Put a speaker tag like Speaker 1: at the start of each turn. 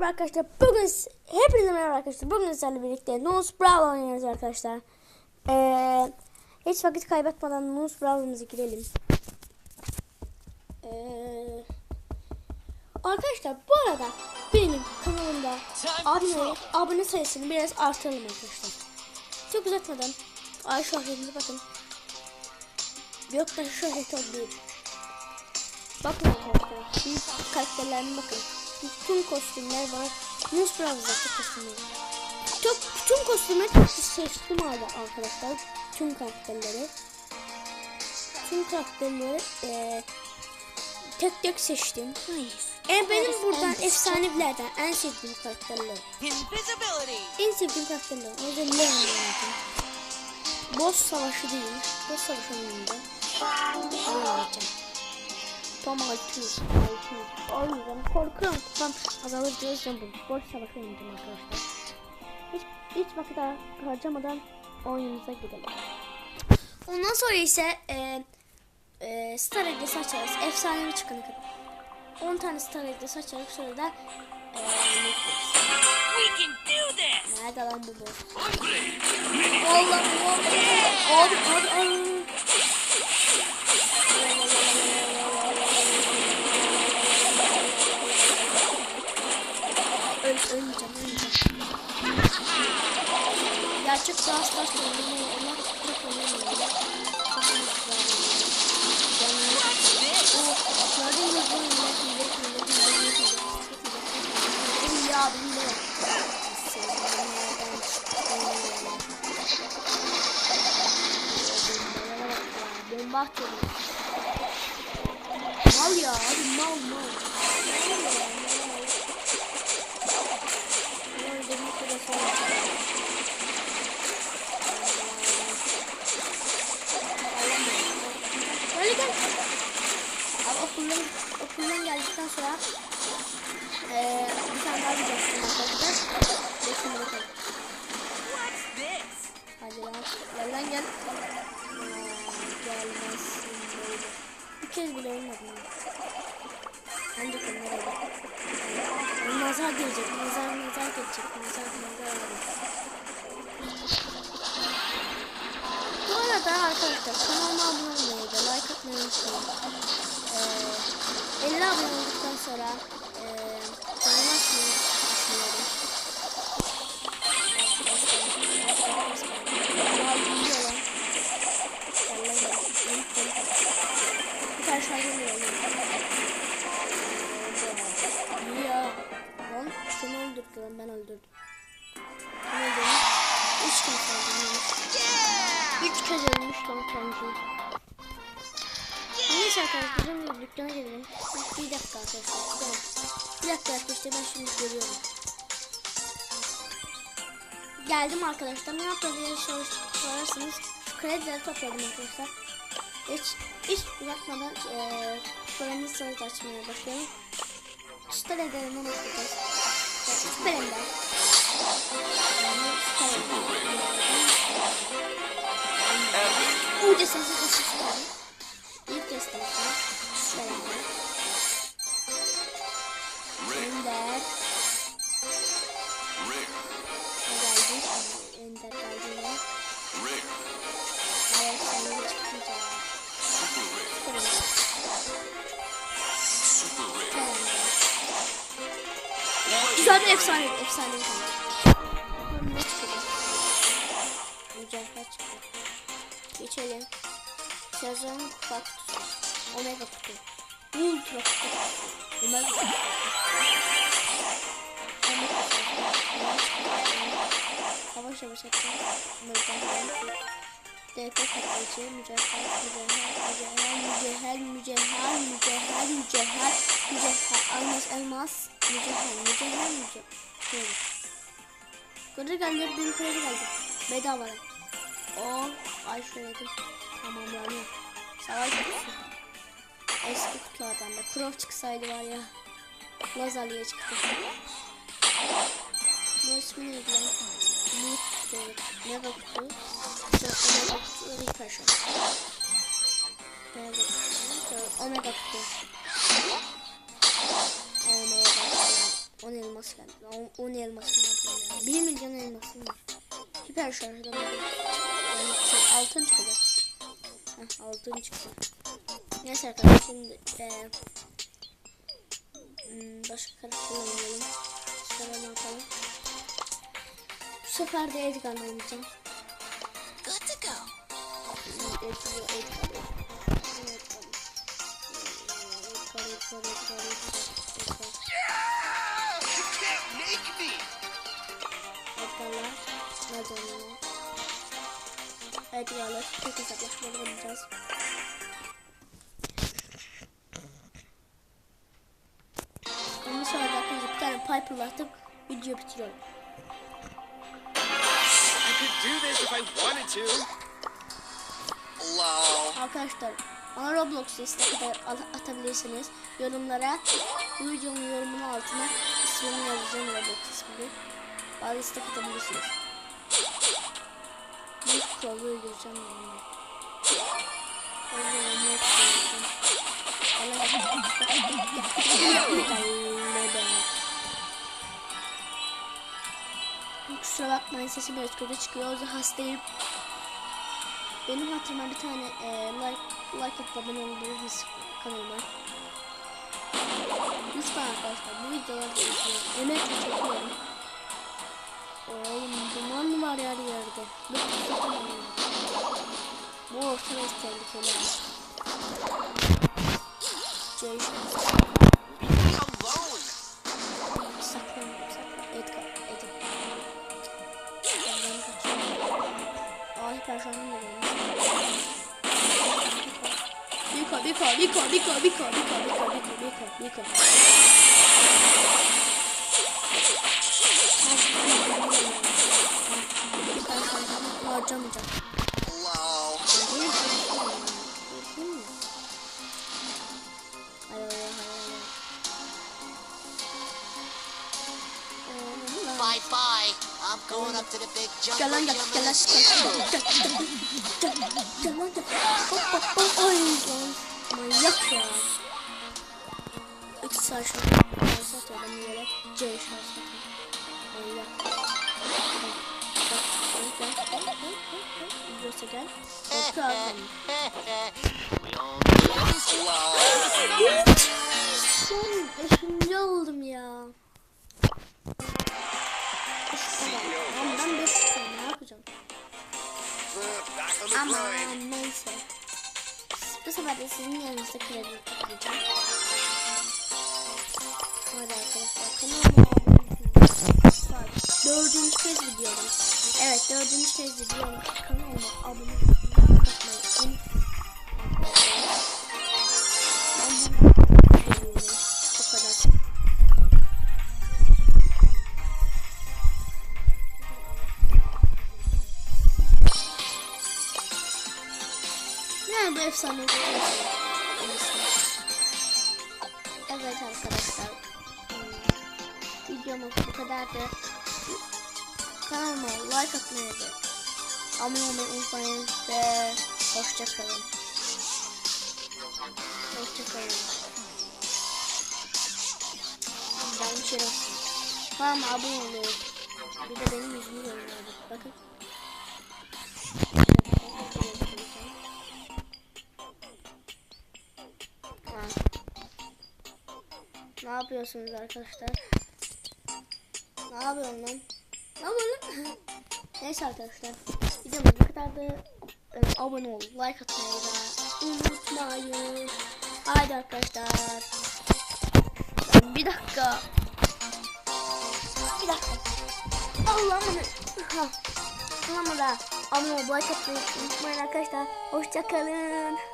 Speaker 1: merhaba arkadaşlar. Bugün hepinize merhaba arkadaşlar. Bugün sizlerle birlikte Nose Brawl oynuyoruz arkadaşlar. Ee, hiç vakit kaybetmeden Nose Brawl'ımıza girelim. Ee, arkadaşlar bu arada benim kanalımda abone, abone sayısını biraz artıralım arkadaşlar. Çok uzatmadan ay şöhretimize bakın. Göktaş şöhreti o değil. Bakın arkadaşlar. Büyük karakterlerine bakın. Bütün kostümler var. Nus Brawl'da çok kostümler var. Çok, bütün kostümleri seçtim abi arkadaşlar. Tüm karakterleri. Tüm karakterleri eee tek tek seçtim. E benim buradan efsanevilerden en sevdiğim karakterler. En sevdiğim karakterler. O yüzden Leon oynayacağım. Boss savaşı değil. Boss savaşı oyununda. Leon. Tam 600. 600. O yüzden korkuyorum. Tam azalır diye yüzden bu. Boss savaşı oynayacağım arkadaşlar. Hiç, hiç vakit har- harcamadan oyunumuza gidelim. Ondan sonra ise e, e, Star Hediyesi açarız. Efsanevi çıkana kadar. 10 tane Star Hediyesi açarız. Sonra da e. Nerede lan bu boss? Vallahi. Abi abi abi. Ölmeyeceğim ölmeyeceğim. Gerçek savaş başlıyor. Onlar kırık oynamıyor. Bahçeli. Mal ya abi mal mal. Gelmezsin böyle. Bir kez bile olmadı. Ancak onlar oldu. Ay, Nazar gelecek. Nazar nazar gelecek. Nazar nazar. Bu arada arkadaşlar kanalıma abone olmayı ve like atmayı unutmayın. Ee, 50 abone olduktan sonra e, kendisi. Neyse arkadaşlar şimdi dükkana gelelim. Bir dakika arkadaşlar. Bir dakika arkadaşlar ben şimdi görüyorum. Geldim arkadaşlar. Ne sor, sorarsanız kredileri topladım arkadaşlar. Hiç, hiç eee paramızı sayıda açmaya başlayalım. Süper ederim bakacağız. Süper ender. sesi kaçışları ilk göstereceğim beraber. Ender. Geldi. Ender geldi yine. Evet sonra çıkacağım. Güzel bir efsane, efsane bir tane. Sezon Kaktus. Omega kutu. Ultra kutu. Omega kutu. Yavaş yavaş kutu. DP katlayıcı, mücevher, mücevher, mücevher, mücevher, mücevher, mücevher, mücevher, mücevher, elmas, elmas, mücevher, mücevher, mücevher. Kredi geldi, bir kredi geldi. Bedava. O, ay şöyle tamamlanıyor. Savaş kutusu. Eski kutulardan da. Crow çıksaydı var ya. Lazaliye çıktı. Bu ismi neydi lan? Kutu. Mega kutu. Omega kutu. Refresher. Mega kutu. Omega kutu. Omega kutu. 10 elmas. geldi. 10 elmasım var ya. 1 milyon elmasım var. Hiper şarjda. Yani altın çıkacak. Heh, altın çıktı. Neyse arkadaşlar şimdi eee hmm, başka karakter oynayalım. Şöyle bakalım. Bu sefer de Edgar'la oynayacağım.
Speaker 2: Good to go.
Speaker 1: Edgar, Edgar, Edgar. Edgar, Edgar, Edgar, Edgar, Edgar gayet iyi alır. Çok uzaklaşmalı olacağız. Ondan sonra arkadaşlar bir tane Piper bastım. Video bitiriyorum. Arkadaşlar bana Roblox istek atabilirsiniz. Yorumlara bu videonun yorumunun altına ismini yazacağım Roblox ismini. Bana istek atabilirsiniz. Allah'ım ne yapıyorsun? Allah'ım. Kusura bakmayın sesim biraz kötü çıkıyor. Hastayım. Benim hatırıma bir tane e, like like atıp abone olabilirsiniz kanalıma. Lütfen arkadaşlar bu videoları çekiyorum. Emekle çekiyorum. Oğlum duman var yer yerde? Olmayın. Bu orta ve tehlikeli.
Speaker 3: Alone!
Speaker 1: Saklan, saklan. Edgar, Edgar. Da gelmiş. Biko, Biko, Biko, Biko, Biko, Biko, Biko, Biko, Biko, Biko. Hiper şarjımı harcamayacağım.
Speaker 3: Lol.
Speaker 1: Hayır, Bakayım mı? Hay Allah, hay Allah.
Speaker 4: Bye bye. I'm going up to the big jungle
Speaker 1: Gel lan gel gel gel gel gel gel gel
Speaker 3: Lol.
Speaker 1: Son beşinci oldum ya ben beş ne yapacağım Ama neyse. Bu sefer de sizin yanınızda kredi tutacağım. Hadi arkadaşlar kanalıma olun. Dördüncü kez videoyum. Evet dördüncü kez videoyum. Kanalıma abone olmayı Bu efsane şey. Evet arkadaşlar. Hmm, Videomuz bu kadardı. Kanalıma like atmayı ve abone olmayı unutmayın ve hoşçakalın. Hoşçakalın. Yanlış yere bastım. Kanalıma abone olmayı. Bir de benim yüzümü abi. Bakın. Yapıyorsunuz arkadaşlar? Ne yapıyorsun lan? Ne yapıyorsun lan? Neyse arkadaşlar. Videomuz bu kadardı. Ee, abone ol, like atmayı da unutmayın. Haydi arkadaşlar. Bir dakika. Bir dakika. Allah'ım. Kanalıma da abone ol, like atmayı unutmayın arkadaşlar. Hoşçakalın.